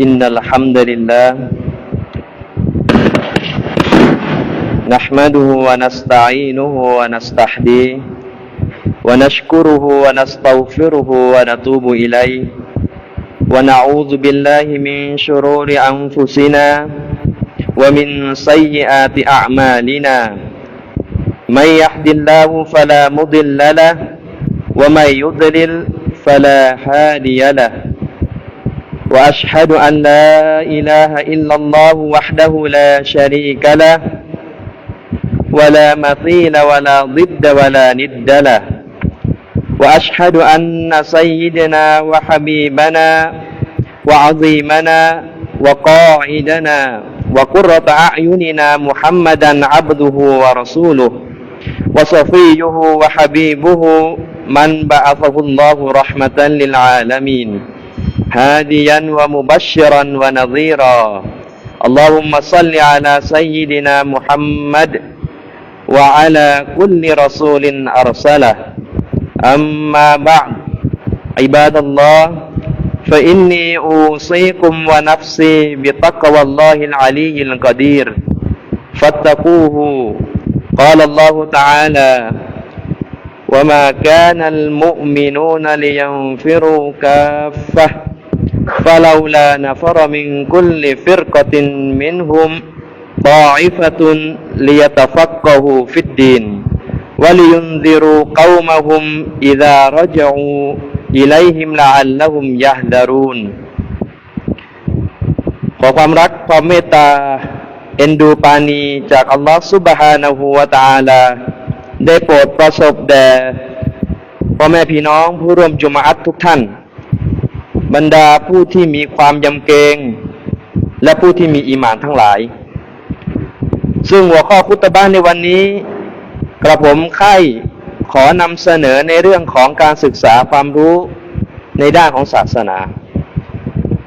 إن الحمد لله نحمده ونستعينه ونستحديه ونشكره ونستغفره ونتوب إليه ونعوذ بالله من شرور أنفسنا ومن سيئات أعمالنا من يهد الله فلا مضل له ومن يضلل فلا هادي له وأشهد أن لا إله إلا الله وحده لا شريك له ولا مثيل ولا ضد ولا ند له. وأشهد أن سيدنا وحبيبنا وعظيمنا وقائدنا وقرة أعيننا محمدا عبده ورسوله وصفيه وحبيبه من بعثه الله رحمة للعالمين. هاديا ومبشرا ونظيرا. اللهم صل على سيدنا محمد وعلى كل رسول أرسله. أما بعد عباد الله فإني أوصيكم ونفسي بتقوى الله العلي القدير. فاتقوه قال الله تعالى وما كان المؤمنون لينفروا كافة فلولا نفر من كل فرقة منهم طائفة ليتفقهوا في الدين ولينذروا قومهم إذا رجعوا إليهم لعلهم يهذرون ขอความรักความเมตตา เอ็นดูปานีจากอัลลอฮฺซุบฮานะฮูวะตะอาลา ได้โปรดประสบแด่พ่อแม่พี่น้องผู้ร่วมจุมาอัตทุกท่าน บรรดาผู้ที่มีความยำเกรงและผู้ที่มีอีหมานทั้งหลาย ซึ่งหัวข้อคุตบ้านในวันนี้ กระผมใคร่ขอนำเสนอในเรื่องของการศึกษาความรู้ในด้านของศาสนา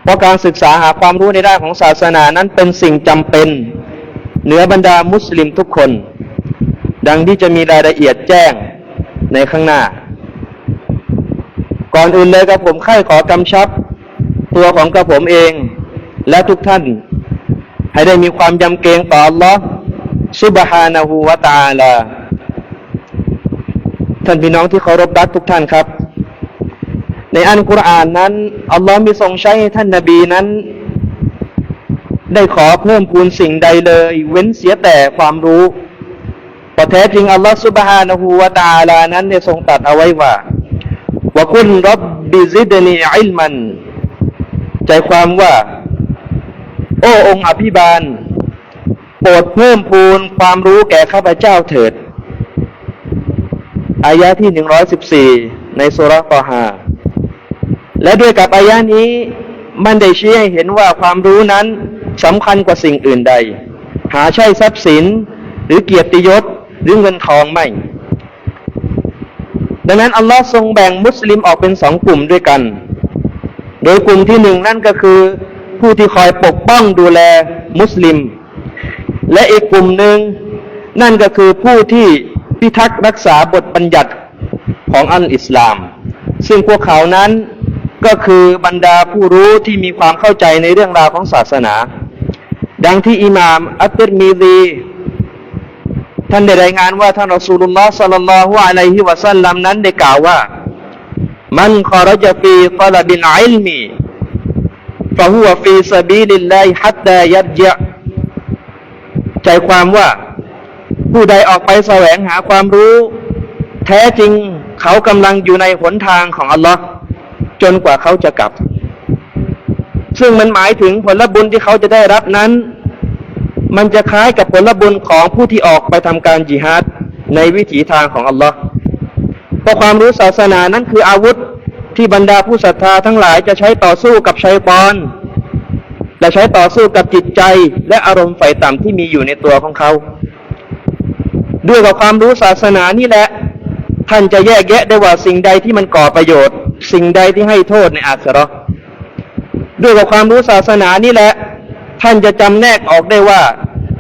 เพราะการศึกษาหาความรู้ในด้านของศาสนานั้นเป็นสิ่งจำเป็น เหนือบรรดามุสลิมทุกคน ดังที่จะมีรายละเอียดแจ้งในข้างหน้า ก่อนอื่นเลยกระผมใคร่ขอกำชับ ตัวของกระผมเอง และทุกท่าน ให้ได้มีความยำเกรงต่อ Allah ซุบฮานะฮูวะตาลาท่านพี่น้องที่เคารพรักทุกท่านครับ ในอันกุรอานนั้นอัลลอฮ์มีทรงใช้ให้ท่านนาบีนั้น ได้ขอเพิ่มพูนสิ่งใดเลย เว้นเสียแต่ความรู้เพระแท้จริงอัลลอฮ์ซุบฮานะฮูวะตาลานั้นได้ทรงตัดเอาไว้ว่า ว่าคุณรับบิซิดนีอิลมัน ใจความว่า โอ้องค์อภิบาล โปรดเพิ่มพูนความรู้แก่ข้าพเจ้าเถิด อายะที่หนึ่งร้อยสิบสี่ในสุรตอฮาและด้วยกับอายะนี้ มันได้ชี้ให้เห็นว่าความรู้นั้นสำคัญกว่าสิ่งอื่นใด หาใช่ทรัพย์สิน หรือเกียรติยศหรือเงินทองไม่ ดังนั้นอัลลอฮ์ทรงแบ่งมุสลิมออกเป็นสองกลุ่มด้วยกัน โดยกลุ่มที่หนึ่งนั่นก็คือ ผู้ที่คอยปกป้องดูแลมุสลิม และอีกกลุ่มหนึ่งนั่นก็คือผู้ที่พิทักษ์รักษาบทบัญญัติของอัลอิสลาม ซึ่งพวกเขานั้นก็คือบรรดาผู้รู้ที่มีความเข้าใจในเรื่องราวของศาสนา ดังที่อิหม่ามอัตติรมีดี ท่านได้รายงานว่าท่านรอสูลุลลอฮ์สัลลัลลอฮุอะลัยฮิวะสัลลัมนั้นได้กล่าวว่า มันขอรจฟีตลบินอิลมีฟะฮุวฟีซาบีลิลลาฮิฮัตตายัดยะใจความว่า ผู้ใดออกไปแสวงหาความรู้ แท้จริงเขากำลังอยู่ในหนทางของอัลลอฮ์จนกว่าเขาจะกลับ ซึ่งมันหมายถึงผลบุญที่เขาจะได้รับนั้น มันจะคล้ายกับผลบุญของผู้ที่ออกไปทำการจิฮาดในวิถีทางของอัลลอฮ์เพราะความรู้ศาสนานั้นคืออาวุธที่บรรดาผู้ศรัทธาทั้งหลายจะใช้ต่อสู้กับชัยปอนและใช้ต่อสู้กับจิตใจและอารมณ์ไฟต่ำที่มีอยู่ในตัวของเขา ด้วยกับความรู้ศาสนานี่แหละ ท่านจะแยกแยะได้ว่าสิ่งใดที่มันก่อประโยชน์ สิ่งใดที่ให้โทษในอาสรอด้วยกับความรู้ศาสนานี่แหละ ท่านจะจำแนกออกได้ว่า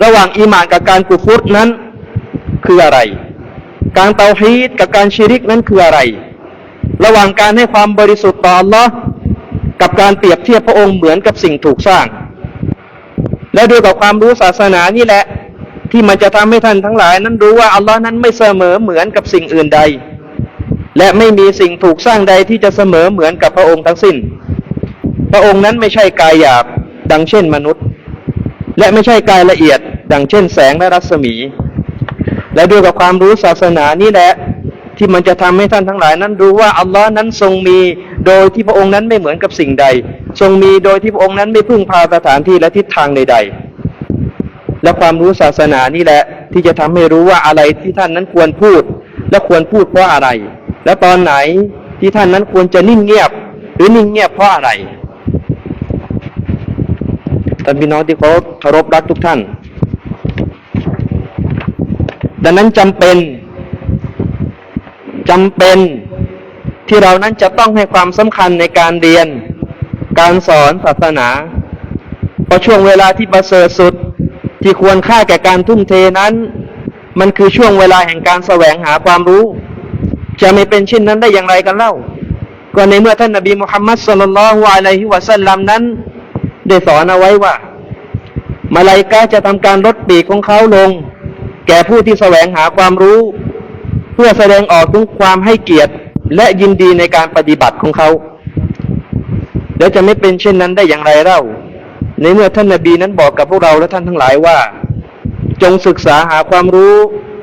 ระหว่างอีหมานกับการกุฟุตนั้นคืออะไร การเตาฮีดกับการชิริกนั้นคืออะไร ระหว่างการให้ความบริสุทธิ์ต่อ Allah กับการเปรียบเทียบพระองค์เหมือนกับสิ่งถูกสร้าง และด้วยกับความรู้ศาสนานี่แหละ ที่มันจะทำให้ท่านทั้งหลาย นั้นรู้ว่าอัลลอฮ์นั้นไม่เสมอเหมือนกับสิ่งอื่นใด และไม่มีสิ่งถูกสร้างใดที่จะเสมอเหมือนกับพระองค์ทั้งสิ้น พระองค์นั้นไม่ใช่กายหยาบดังเช่นมนุษย์ และไม่ใช่กายละเอียด ดังเช่นแสงและรัศมี และด้วยกับความรู้ศาสนานี่แหละที่มันจะทำให้ท่านทั้งหลายนั้นรู้ว่าอัลลอฮ์นั้นทรงมีโดยที่พระองค์นั้นไม่เหมือนกับสิ่งใด ทรงมีโดยที่พระองค์นั้นไม่พึ่งพาสถานที่และทิศทางใดๆ และความรู้ศาสนานี่แหละที่จะทำให้รู้ว่าอะไรที่ท่านนั้นควรพูด และควรพูดเพราะอะไร และตอนไหนที่ท่านนั้นควรจะนิ่งเงียบ หรือนิ่งเงียบเพราะอะไร ท่านพี่น้องที่เคารพเคารพรักทุกท่าน ดังนั้นจำเป็นจำเป็นที่เรานั้นจะต้องให้ความสำคัญในการเรียน การสอนศาสนาเพราะช่วงเวลาที่ประเสริฐสุดที่ควรค่าแก่การทุ่มเทนั้น มันคือช่วงเวลาแห่งการแสวงหาความรู้ จะไม่เป็นเช่นนั้นได้อย่างไรกันเล่า ก็ในเมื่อท่านนบีมุฮัมมัดสุลลัลลอฮุอะลัยฮิวะสัลลัมนั้น ได้สอนเอาไว้ว่า มาลายกาจะทำการลดปีกของเขาลง แก่ผู้ที่แสวงหาความรู้ เพื่อแสดงออกถึงความให้เกียรติและยินดีในการปฏิบัติของเขา แล้วจะไม่เป็นเช่นนั้นได้อย่างไรเล่า ในเมื่อท่านนบีนั้นบอกกับพวกเราและท่านทั้งหลายว่า จงศึกษาหาความรู้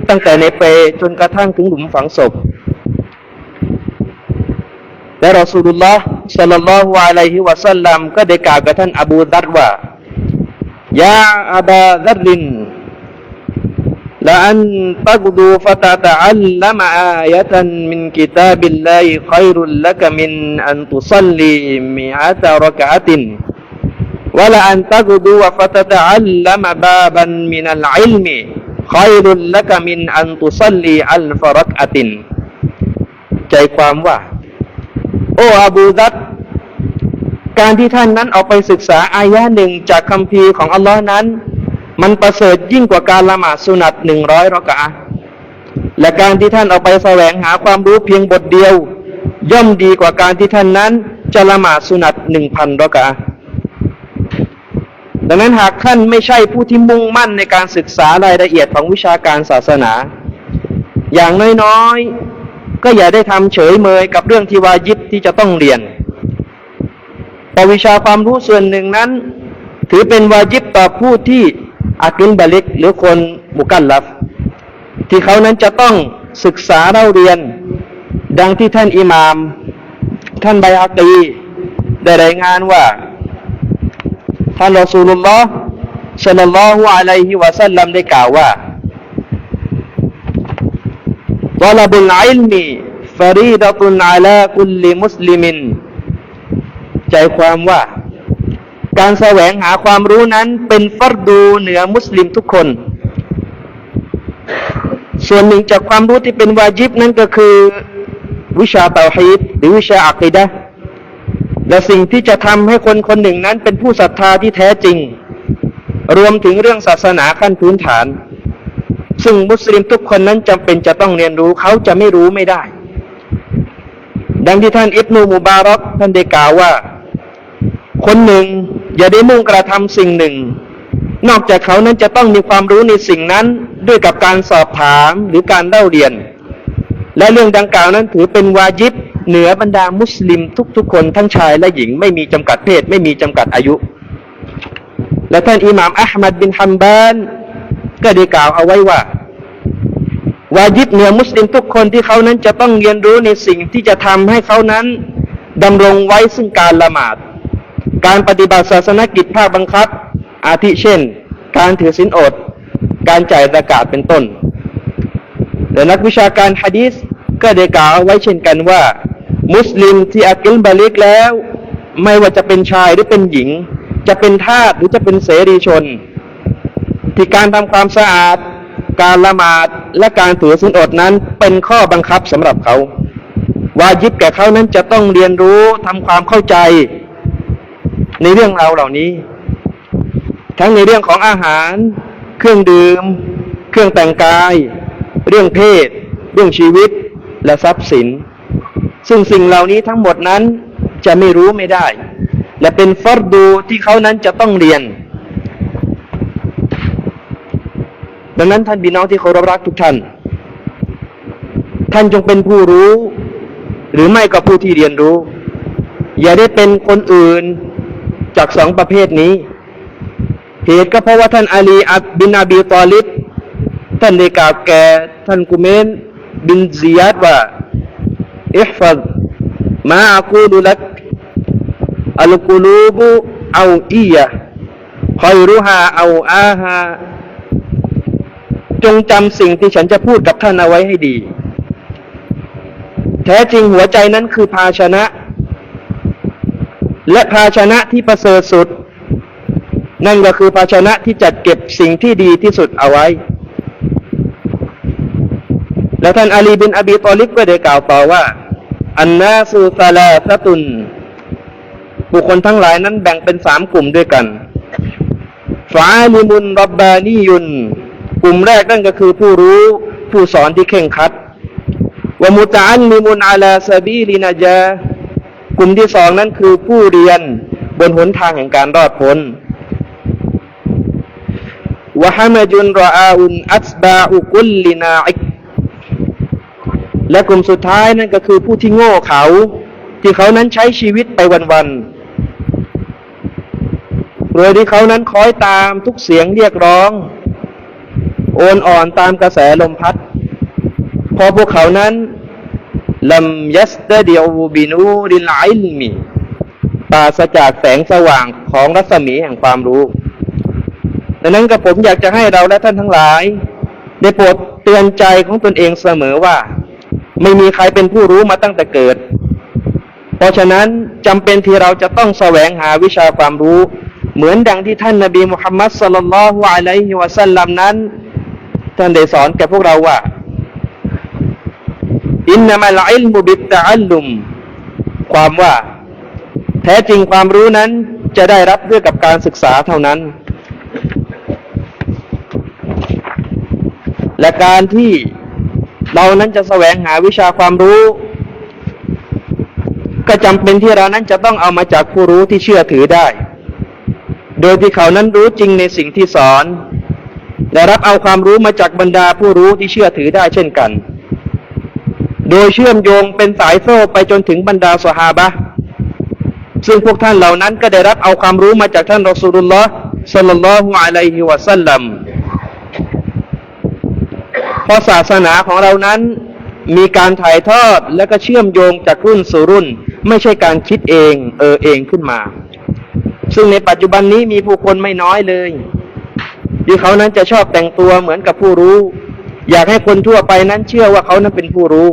ตั้งแต่ในเปจนกระทั่งถึงหลุมฝังศพ และรอสูลุลลอฮ์ สัลลัลลอฮุอะลัยฮิวะสัลลัมก็ได้กล่าวกับท่านอบูดัรว่ายาอับาดัริน لأن تغدو فتتعلم آية من كتاب الله خير لك من أن تصلي مئة ركعة ولأن تغدو فتتعلم بابا من العلم خير لك من أن تصلي ألف ركعة ใจความว่า โ อ้อบูดัตการที่ท่านนั้นออกไปศึกษาอายะหนึ่งจากคำพีร์ของอัลลอฮ์นั้น มันประเสริฐยิ่งกว่าการละหมาดสุนัตหนึ่งร้อยรอกะและการที่ท่านออกไปแสวงหาความรู้เพียงบทเดียว ย่อมดีกว่าการที่ท่านนั้นจะละหมาดสุนัตหนึ่งพันรอกะดังนั้นหากท่านไม่ใช่ผู้ที่มุ่งมั่นในการศึกษารายละเอียดของวิชาการศาสนา อย่างน้อยๆ ก็อย่าได้ทำเฉยเมยกับเรื่องที่วายิบที่จะต้องเรียนแต่วิชาความรู้ส่วนหนึ่งนั้น ถือเป็นวาจิบต่อผู้ที่อากิลบาลิกหรือคนมุกัลลัฟที่เขานั้นจะต้องศึกษาเล่าเรียน ดังที่ท่านอิหมาม ท่านไบอาตีได้รายงานว่า ท่านรอสูลุลลอฮ์สัลลัลลอฮุอะลัยฮิวะสัลลัมได้กล่าวว่า ตลบุลอิลมีฟารีดตุนอาลาคุลลิมสลิมใจความว่า การแสวงหาความรู้นั้นเป็นฟรดูเหนือมุสลิมทุกคน ส่วนหนึ่งจากความรู้ที่เป็นวาจิบนั้นก็คือ วิชาเตาฮีดหรือวิชาอักีดะและสิ่งที่จะทำให้คนคนหนึ่งนั้นเป็นผู้ศรัทธาที่แท้จริง รวมถึงเรื่องศาสนาขั้นพื้นฐาน ซึ่งมุสลิมทุกคนนั้นจำเป็นจะต้องเรียนรู้เขาจะไม่รู้ไม่ได้ ดังที่ท่านอิบนูมุบารอกท่านได้กล่าวว่า คนหนึ่งอย่าได้มุ่งกระทำสิ่งหนึ่ง นอกจากเขานั้นจะต้องมีความรู้ในสิ่งนั้นด้วยกับการสอบถามหรือการเล่าเรียน และเรื่องดังกล่าวนั้นถือเป็นวาจิบเหนือบรรดามุสลิมทุกๆคนทั้งชายและหญิงไม่มีจำกัดเพศ ไม่มีจำกัดอายุ และท่านอิหม่ามอัลมัดบินฮัมบาน ก็ได้กล่าวเอาไว้ว่าวาจิบเหนือมุสลิมทุกคนที่เขานั้นจะต้องเรียนรู้ในสิ่งที่จะทำให้เขานั้นดำรงไว้ซึ่งการละหมาด การปฏิบัติศาสนกิจภาคบังคับ อาทิเช่น การถือศีลอด การจ่ายสกาดเป็นต้นและนักวิชาการฮะดีษก็ได้กล่าวเอาไว้เช่นกันว่า มุสลิมที่อักิลบาลิกแล้ว ไม่ว่าจะเป็นชายหรือเป็นหญิง จะเป็นทาสหรือจะเป็นเสรีชน ที่การทำความสะอาด การละหมาดและการถือศีลอดนั้นเป็นข้อบังคับสำหรับเขาวาจิบแก่เขานั้นจะต้องเรียนรู้ทำความเข้าใจ ในเรื่องราวเหล่านี้ ทั้งในเรื่องของอาหาร เครื่องดื่ม เครื่องแต่งกาย เรื่องเพศ เรื่องชีวิตและทรัพย์สิน ซึ่งสิ่งเหล่านี้ทั้งหมดนั้นจะไม่รู้ไม่ได้ และเป็นฟัรดูที่เขานั้นจะต้องเรียน ดังนั้นท่านพี่น้องที่เคารพรักทุกท่าน ท่านจงเป็นผู้รู้ หรือไม่ก็ผู้ที่เรียนรู้ อย่าได้เป็นคนอื่นจากสองประเภทนี้ เหตุก็เพราะว่าท่านอาลีอับบินอาบีตอลิบท่านได้กล่าวแก่ท่านกุเมนบินซียัดว่าอิฮฟัดมาอากูลุลักอัลกุลูบุเอาอียะคอยรุฮาเอาอาฮา จงจำสิ่งที่ฉันจะพูดกับท่านเอาไว้ให้ดี แท้จริงหัวใจนั้นคือภาชนะ และภาชนะที่ประเสริฐสุด นั่นก็คือภาชนะที่จัดเก็บสิ่งที่ดีที่สุดเอาไว้ และท่านอาลีบินอบีตอลิบก็ได้กล่าวต่อว่า อันนาสูซาลาตะตุน บุคคลทั้งหลายนั้นแบ่งเป็นสามกลุ่มด้วยกันฟาลิมุนรับบานียุน กลุ่มแรกนั่นก็คือผู้รู้ผู้สอนที่เข่งคัดวมุตอัลลิมุนอาลาซาบีลินาจากลุ่มที่สองนั้นคือผู้เรียนบนหนทางแห่งการรอดพ้นวะฮามจุนรออาอุนอัสบาอุกุลลินาอิกและกลุ่มสุดท้ายนั่นก็คือผู้ที่โง่เขา ที่เขานั้นใช้ชีวิตไปวันๆโดยที่เขานั้นคอยตามทุกเสียงเรียกร้อง โอนอ่อนตามกระแสลมพัด พอพวกเขานั้นลัมยัสตเดียวบินูดิลไลมีปราศจากแสงสว่างของรัศมีแห่งความรู้ดังนั้นกับผมอยากจะให้เราและท่านทั้งหลาย ได้โปรดเตือนใจของตนเองเสมอว่า ไม่มีใครเป็นผู้รู้มาตั้งแต่เกิด เพราะฉะนั้นจำเป็นที่เราจะต้องแสวงหาวิชาความรู้ เหมือนดังที่ท่านนบีมุฮัมมัดสลลัลลอฮุอะลัยฮิวะสัลลัมนั้น ท่านได้สอนแก่พวกเราว่า อินนามัลอิลมุบิตตะอัลลุม ความว่า แท้จริงความรู้นั้นจะได้รับด้วยกับการศึกษาเท่านั้น และการที่เรานั้นจะแสวงหาวิชาความรู้ ก็จำเป็นที่เรานั้นจะต้องเอามาจากผู้รู้ที่เชื่อถือได้ โดยที่เขานั้นรู้จริงในสิ่งที่สอน และรับเอาความรู้มาจากบรรดาผู้รู้ที่เชื่อถือได้เช่นกัน โดยเชื่อมโยงเป็นสายโซ่ไปจนถึงบรรดาสหาบะซึ่งพวกท่านเหล่านั้นก็ได้รับเอาความรู้มาจากท่านรอสูลุลลอฮ์สัลลัลลอฮุอะลัยฮิวะสัลลัมเพราะศาสนาของเรานั้นมีการถ่ายทอดและก็เชื่อมโยงจากรุ่นสู่รุ่น ไม่ใช่การคิดเอง เออเองขึ้นมา ซึ่งในปัจจุบันนี้มีผู้คนไม่น้อยเลย ที่เขานั้นจะชอบแต่งตัวเหมือนกับผู้รู้ อยากให้คนทั่วไปนั้นเชื่อว่าเขานั้นเป็นผู้รู้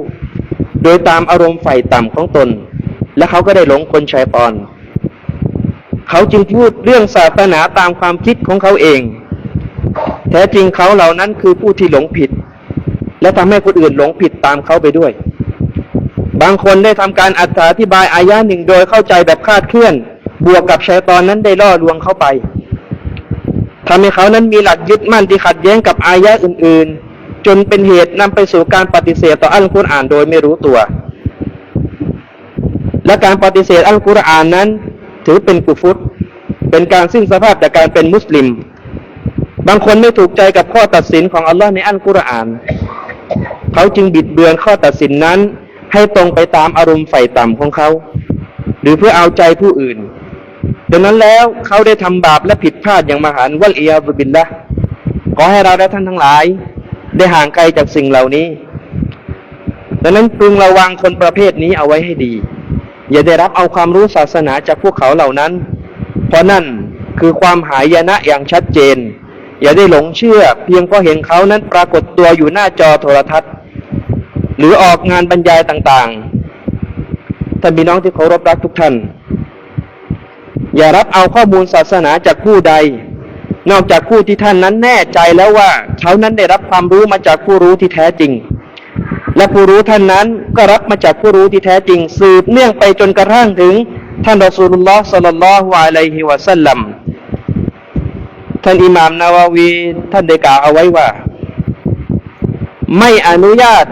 โดยตามอารมณ์ใฝ่ต่ำของตน และเขาก็ได้หลงคนชัยปอนเขาจึงพูดเรื่องศาสนาตามความคิดของเขาเอง แท้จริงเขาเหล่านั้นคือผู้ที่หลงผิด และทำให้คนอื่นหลงผิดตามเขาไปด้วย บางคนได้ทำการอธิบายอายะหนึ่งโดยเข้าใจแบบคาดเคลื่อน บวกกับชัยตอนนั้นได้ล่อลวงเข้าไป ทำให้เขานั้นมีหลักยึดมั่นที่ขัดแย้งกับอายะอื่น ๆ จนเป็นเหตุนำไปสู่การปฏิเสธต่ออัลกุรอานโดยไม่รู้ตัว และการปฏิเสธอัลกุรอานนั้น ถือเป็นกุฟุตเป็นการสิ้นสภาพจากการเป็นมุสลิม บางคนไม่ถูกใจกับข้อตัดสินของอัลลอฮ์ในอัลกุรอาน เขาจึงบิดเบือนข้อตัดสินนั้น ให้ตรงไปตามอารมณ์ใฝ่ต่ำของเขา หรือเพื่อเอาใจผู้อื่น ดังนั้นแล้วเขาได้ทำบาปและผิดพลาดอย่างมหันต์วัลอียบุบินละขอให้เราและท่านทั้งหลาย ได้ห่างไกลจากสิ่งเหล่านี้ ดังนั้นพึงระวังคนประเภทนี้เอาไว้ให้ดี อย่าได้รับเอาความรู้ศาสนาจากพวกเขาเหล่านั้น เพราะนั่นคือความหายนะอย่างชัดเจน อย่าได้หลงเชื่อ เพียงเพราะเห็นเขานั้นปรากฏตัวอยู่หน้าจอโทรทัศน์ หรือออกงานบรรยายต่างๆท่านพี่น้องที่เคารพรักทุกท่าน อย่ารับเอาข้อมูลศาสนาจากผู้ใด นอกจากผู้ที่ท่านนั้นแน่ใจแล้วว่าเขานั้นได้รับความรู้มาจากผู้รู้ที่แท้จริง และผู้รู้ท่านนั้นก็รับมาจากผู้รู้ที่แท้จริง สืบเนื่องไปจนกระทั่งถึงท่านรอสูลุลลอฮ์สัลลัลลอฮุอะลัยฮิวะสัลลัมท่านอิหม่ามนาวาวีท่านได้กล่าวเอาไว้ว่า ไม่อนุญาต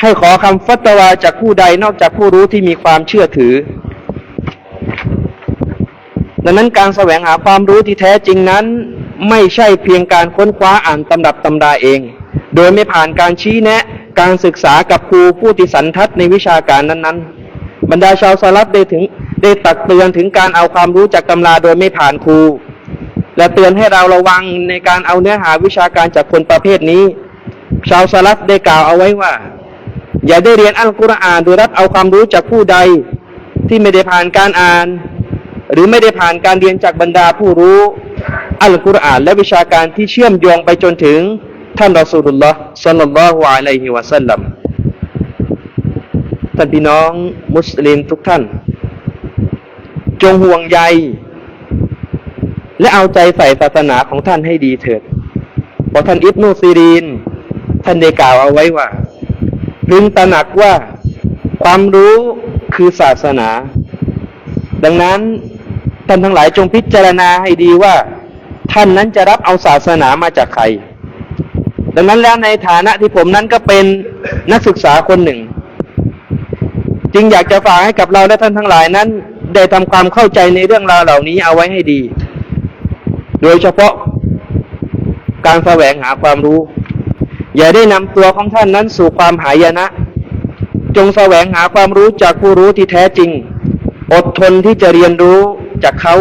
ให้ขอคำฟัตวาจากผู้ใดนอกจากผู้รู้ที่มีความเชื่อถือ ดังนั้นการแสวงหาความรู้ที่แท้จริงนั้น ไม่ใช่เพียงการค้นคว้าอ่านตำรับตำราเอง โดยไม่ผ่านการชี้แนะ การศึกษากับครูผู้ที่สันทัดในวิชาการนั้นๆ บรรดาชาวสลับได้ถึงได้ตักเตือนถึงการเอาความรู้จากตำราโดยไม่ผ่านครู และเตือนให้เราระวังในการเอาเนื้อหาวิชาการจากคนประเภทนี้ ชาวสลับได้กล่าวเอาไว้ว่า อย่าได้เรียนอัลกุรอานโดยรับเอาความรู้จากผู้ใดที่ไม่ได้ผ่านการอ่าน หรือไม่ได้ผ่านการเรียนจากบรรดาผู้รู้อัลกุรอานและวิชาการที่เชื่อมโยงไปจนถึงท่านรอสูลุลลอฮ์สัลลัลลอฮุอะลัยฮิวะสัลลัมท่านพี่น้องมุสลิมทุกท่าน จงห่วงใย และเอาใจใส่ศาสนาของท่านให้ดีเถิดเพราะท่านอิบนุซีรีน ท่านได้กล่าวเอาไว้ว่าพึงตระหนักว่าความรู้คือศาสนา ดังนั้น ท่านทั้งหลายจงพิจารณาให้ดีว่า ท่านนั้นจะรับเอาศาสนามาจากใคร ดังนั้นแล้วในฐานะที่ผมนั้นก็เป็นนักศึกษาคนหนึ่ง จึงอยากจะฝากให้กับเราและท่านทั้งหลายนั้น ได้ทำความเข้าใจในเรื่องราวเหล่านี้เอาไว้ให้ดี โดยเฉพาะการแสวงหาความรู้ อย่าได้นำตัวของท่านนั้นสู่ความหายนะ จงแสวงหาความรู้จากผู้รู้ที่แท้จริง อดทนที่จะเรียนรู้ จากเขา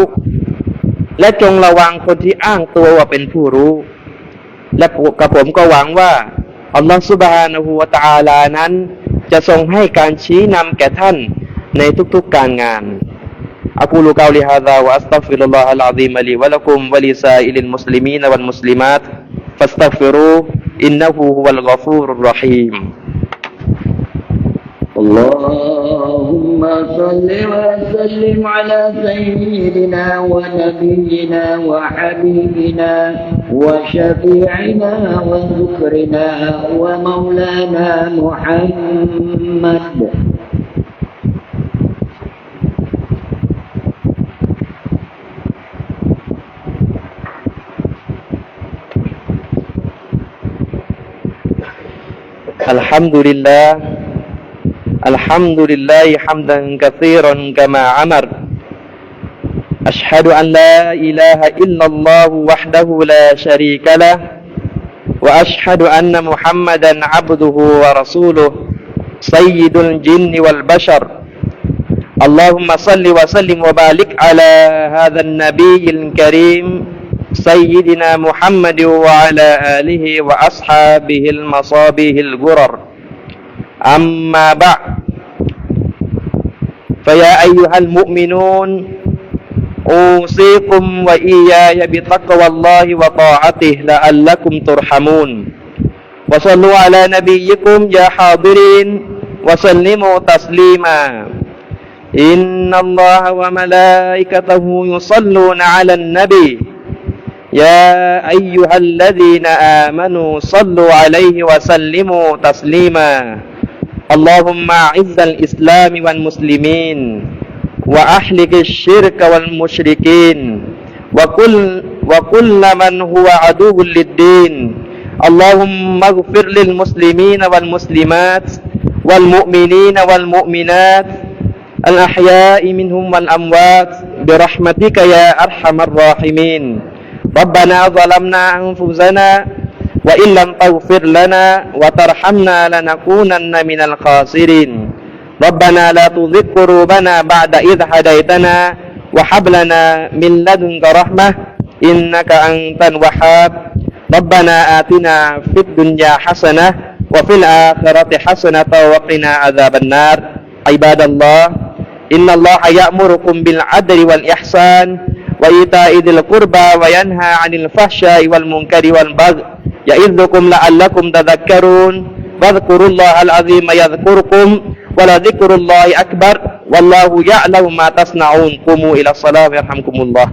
และจงระวังคนที่อ้างตัวว่าเป็นผู้รู้ และกับผมก็หวังว่าอัลลอฮฺสุบฮานะฮูวะตะอาลานั้น จะทรงให้การชี้นำแก่ท่านในทุกๆการงาน أقول قولي هذا وأستغفر الله العظيم لي ولكم ولسائر المسلمين والمسلمات فاستغفروه إنه هو الغفور الرحيم اللهم صل وسلم على سيدنا ونبينا وحبيبنا وشفيعنا وذكرنا ومولانا محمد. الحمد لله الحمد لله حمدا كثيرا كما عمر. أشهد أن لا إله إلا الله وحده لا شريك له وأشهد أن محمدا عبده ورسوله سيد الجن والبشر. اللهم صل وسلم وبارك على هذا النبي الكريم سيدنا محمد وعلى آله وأصحابه المصابيح الغرر. أما بعد فيا أيها المؤمنون أوصيكم وإياي بتقوى الله وطاعته لعلكم ترحمون. وصلوا على نبيكم يا حاضرين وسلموا تسليما. إن الله وملائكته يصلون على النبي. يا أيها الذين آمنوا صلوا عليه وسلموا تسليما. اللهم أعز الإسلام والمسلمين وأحلق الشرك والمشركين وكل وكل من هو عدو للدين. اللهم اغفر للمسلمين والمسلمات والمؤمنين والمؤمنات الأحياء منهم والأموات برحمتك يا أرحم الراحمين. ربنا ظلمنا أنفسنا وإن لم تغفر لنا وترحمنا لنكونن من الخاسرين ربنا لا تزغ قلوبنا بعد إذ هديتنا وهب لنا من لدنك رحمة إنك أنت الوهاب ربنا آتنا في الدنيا حسنة وفي الآخرة حسنة وقنا عذاب النار عباد الله إن الله يأمركم بالعدل والإحسان وإيتاء ذي القربى وينهى عن الفحشاء والمنكر والبغي يعظكم لعلكم تذكرون واذكروا الله العظيم يذكركم ولذكر الله أكبر والله يعلم ما تصنعون قوموا إلى الصلاة يرحمكم الله